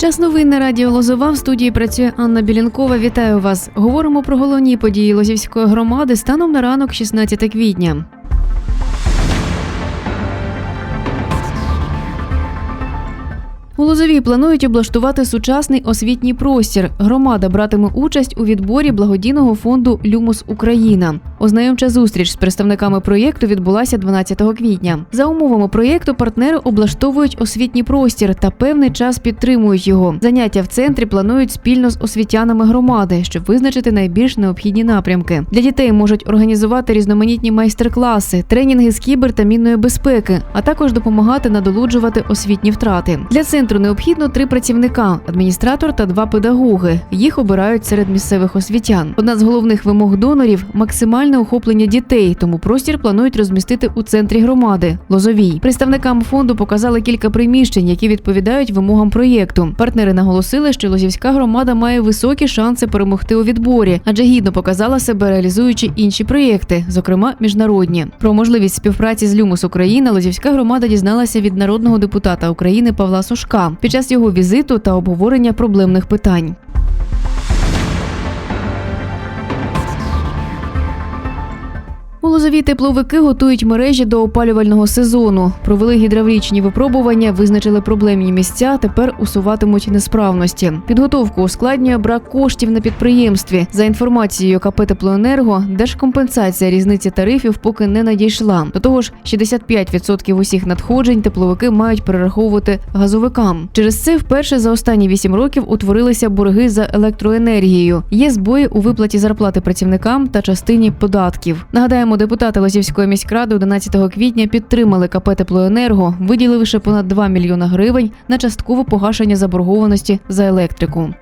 Час новин на радіо Лозова в студії працює Анна Білінкова. Вітаю вас. Говоримо про головні події Лозівської громади станом на ранок 16 квітня. У Лозовій планують облаштувати сучасний освітній простір. Громада братиме участь у відборі благодійного фонду Люмус Україна. Ознайомча зустріч з представниками проєкту відбулася 12 квітня. За умовами проєкту партнери облаштовують освітній простір та певний час підтримують його. Заняття в центрі планують спільно з освітянами громади, щоб визначити найбільш необхідні напрямки. Для дітей можуть організувати різноманітні майстер-класи, тренінги з кібер та мінної безпеки, а також допомагати надолуджувати освітні втрати. Для центру необхідно три працівника: адміністратор та два педагоги. Їх обирають серед місцевих освітян. Одна з головних вимог донорів максимальне охоплення дітей, тому простір планують розмістити у центрі громади Лозовій. Представникам фонду показали кілька приміщень, які відповідають вимогам проєкту. Партнери наголосили, що Лозівська громада має високі шанси перемогти у відборі, адже гідно показала себе реалізуючи інші проєкти, зокрема міжнародні. Про можливість співпраці з Люмус Україна Лозівська громада дізналася від народного депутата України Павла Сушка під час його візиту та обговорення проблемних питань. У Лозовій тепловики готують мережі до опалювального сезону. Провели гідравлічні випробування, визначили проблемні місця. Тепер усуватимуть несправності. Підготовку ускладнює брак коштів на підприємстві. За інформацією КП «Теплоенерго», держкомпенсація різниці тарифів поки не надійшла. До того ж, 65% усіх надходжень тепловики мають перераховувати газовикам. Через це вперше за останні 8 років утворилися борги за електроенергію. Є збої у виплаті зарплати працівникам та частині податків. Нагадаємо, депутати Лозівської міськради 11 квітня підтримали КП «Теплоенерго», виділивши понад 2 мільйона гривень на часткове погашення заборгованості за електрику.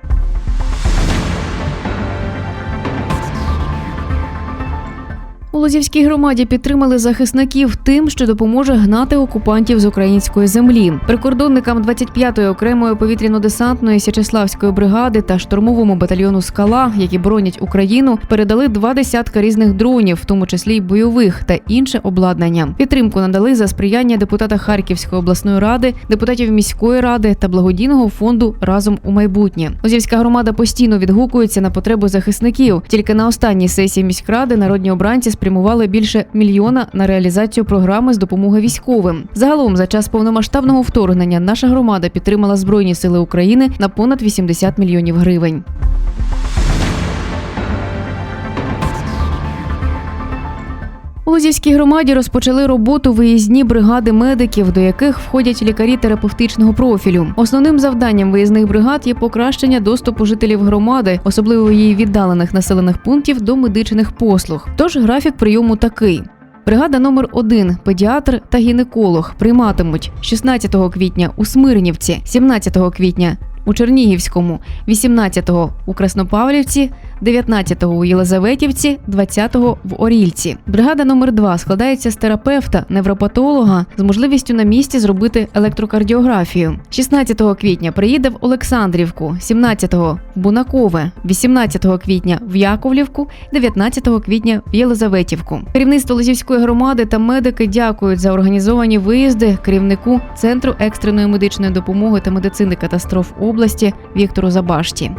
У Лозівській громаді підтримали захисників тим, що допоможе гнати окупантів з української землі. Прикордонникам 25-ї окремої повітряно-десантної Сячеславської бригади та штурмовому батальйону Скала, які боронять Україну, передали два десятка різних дронів, в тому числі й бойових та інше обладнання. Підтримку надали за сприяння депутата Харківської обласної ради, депутатів міської ради та благодійного фонду разом у майбутнє. Лозівська громада постійно відгукується на потреби захисників. Тільки на останній сесії міськради народні обранці спрямували більше мільйона на реалізацію програми з допомоги військовим. Загалом за час повномасштабного вторгнення наша громада підтримала збройні сили України на понад 80 мільйонів гривень. У Лозівській громаді розпочали роботу виїзні бригади медиків, до яких входять лікарі терапевтичного профілю. Основним завданням виїзних бригад є покращення доступу жителів громади, особливо її віддалених населених пунктів до медичних послуг. Тож графік прийому такий. Бригада номер 1 педіатр та гінеколог прийматимуть 16 квітня у Смирнівці, 17 квітня у Чернігівському, 18-го у Краснопавлівці, 19-го у Єлизаветівці, 20-го в Орільці. Бригада номер 2 складається з терапевта, невропатолога з можливістю на місці зробити електрокардіографію. 16 квітня приїде в Олександрівку, 17-го в Бунакове, 18 квітня в Яковлівку, 19 квітня в Єлизаветівку. Керівництво Лозівської громади та медики дякують за організовані виїзди керівнику Центру екстреної медичної допомоги та медицини катастроф області Віктору Забашті.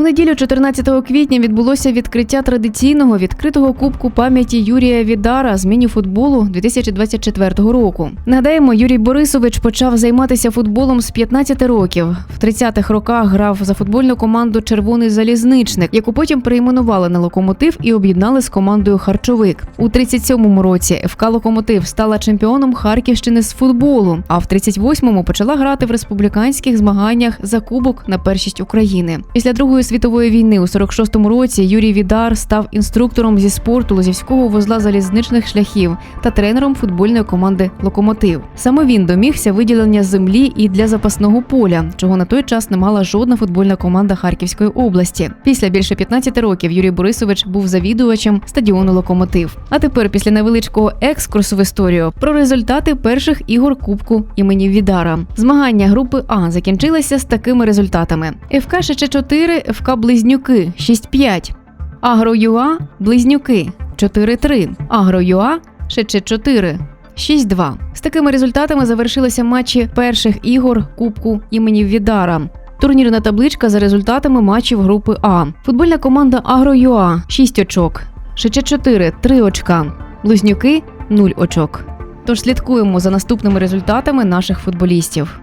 В неділю 14 квітня відбулося відкриття традиційного відкритого кубку пам'яті Юрія Відара з міні-футболу 2024 року. Нагадаємо, Юрій Борисович почав займатися футболом з 15 років. В 30-х роках грав за футбольну команду Червоний залізничник, яку потім перейменували на локомотив і об'єднали з командою Харчовик. У 37-му році ФК Локомотив стала чемпіоном Харківщини з футболу. А в 38-му почала грати в республіканських змаганнях за кубок на першість України. Після другої світової війни у 46-му році Юрій Відар став інструктором зі спорту Лозівського вузла залізничних шляхів та тренером футбольної команди Локомотив. Саме він домігся виділення землі і для запасного поля, чого на той час не мала жодна футбольна команда Харківської області. Після більше 15 років Юрій Борисович був завідувачем стадіону Локомотив. А тепер, після невеличкого екскурсу в історію, про результати перших ігор Кубку імені Відара. Змагання групи А закінчилися з такими результатами: ФК ШЧ-4, ФК Близнюки 6-5, Агро ЮА Близнюки 4-3, Агро ЮА ШЧ-4 6-2. З такими результатами завершилися матчі перших ігор Кубку імені Відара. Турнірна табличка за результатами матчів групи А. Футбольна команда Агро.ЮА 6 очок. Шиче 4 – 3 очка. Близнюки 0 очок. Тож слідкуємо за наступними результатами наших футболістів.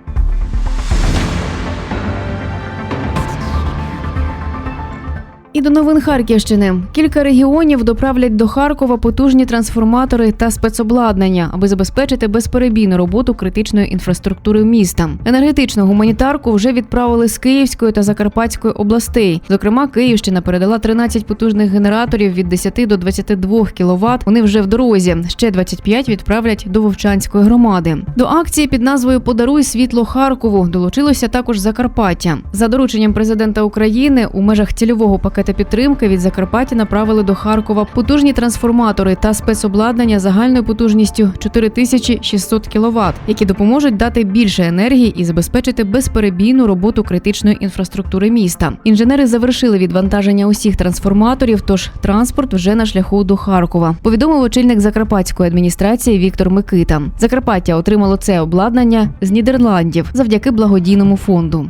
І до новин Харківщини кілька регіонів доправлять до Харкова потужні трансформатори та спецобладнання, аби забезпечити безперебійну роботу критичної інфраструктури міста. Енергетичну гуманітарку вже відправили з Київської та Закарпатської областей. Зокрема, Київщина передала 13 потужних генераторів від 10 до 22 кВт. Вони вже в дорозі. Ще 25 відправлять до Вовчанської громади. До акції під назвою Подаруй світло Харкову долучилося також Закарпаття. За дорученням президента України у межах цільового пакета підтримки від Закарпаття направили до Харкова потужні трансформатори та спецобладнання загальною потужністю 4600 кВт, які допоможуть дати більше енергії і забезпечити безперебійну роботу критичної інфраструктури міста. Інженери завершили відвантаження усіх трансформаторів, тож транспорт вже на шляху до Харкова. Повідомив очільник Закарпатської адміністрації Віктор Микита. Закарпаття отримало це обладнання з Нідерландів завдяки благодійному фонду.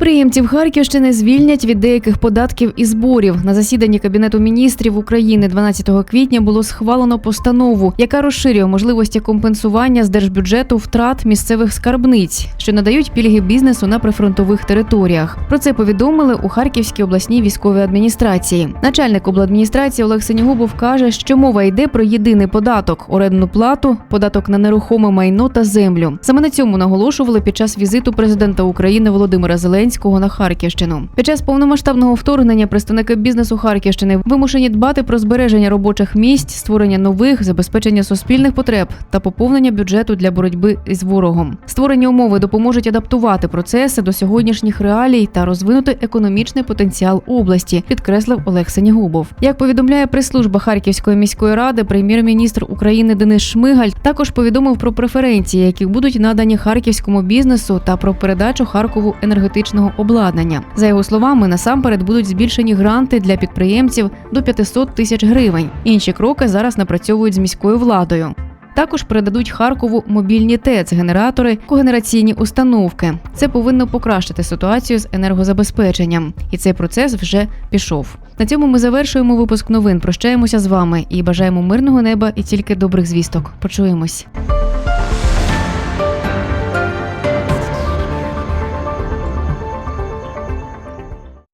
Підприємців Харківщини звільнять від деяких податків і зборів. На засіданні Кабінету міністрів України 12 квітня було схвалено постанову, яка розширює можливості компенсування з держбюджету втрат місцевих скарбниць, що надають пільги бізнесу на прифронтових територіях. Про це повідомили у Харківській обласній військовій адміністрації. Начальник обладміністрації Олег Сенігубов каже, що мова йде про єдиний податок орендну плату, податок на нерухоме майно та землю. Саме на цьому наголошували під час візиту президента України Володимира Зеленського на Харківщину. Під час повномасштабного вторгнення представники бізнесу Харківщини вимушені дбати про збереження робочих місць, створення нових, забезпечення суспільних потреб та поповнення бюджету для боротьби з ворогом. Створені умови допоможуть адаптувати процеси до сьогоднішніх реалій та розвинути економічний потенціал області, підкреслив Олег Сенігубов. Як повідомляє прес-служба Харківської міської ради, прем'єр-міністр України Денис Шмигаль також повідомив про преференції, які будуть надані харківському бізнесу та про передачу Харкову енергетичного обладнання. За його словами, насамперед будуть збільшені гранти для підприємців до 500 тисяч гривень. Інші кроки зараз напрацьовують з міською владою. Також передадуть Харкову мобільні ТЕЦ, генератори, когенераційні установки. Це повинно покращити ситуацію з енергозабезпеченням, і цей процес вже пішов. На цьому ми завершуємо випуск новин. Прощаємося з вами і бажаємо мирного неба і тільки добрих звісток. Почуємось.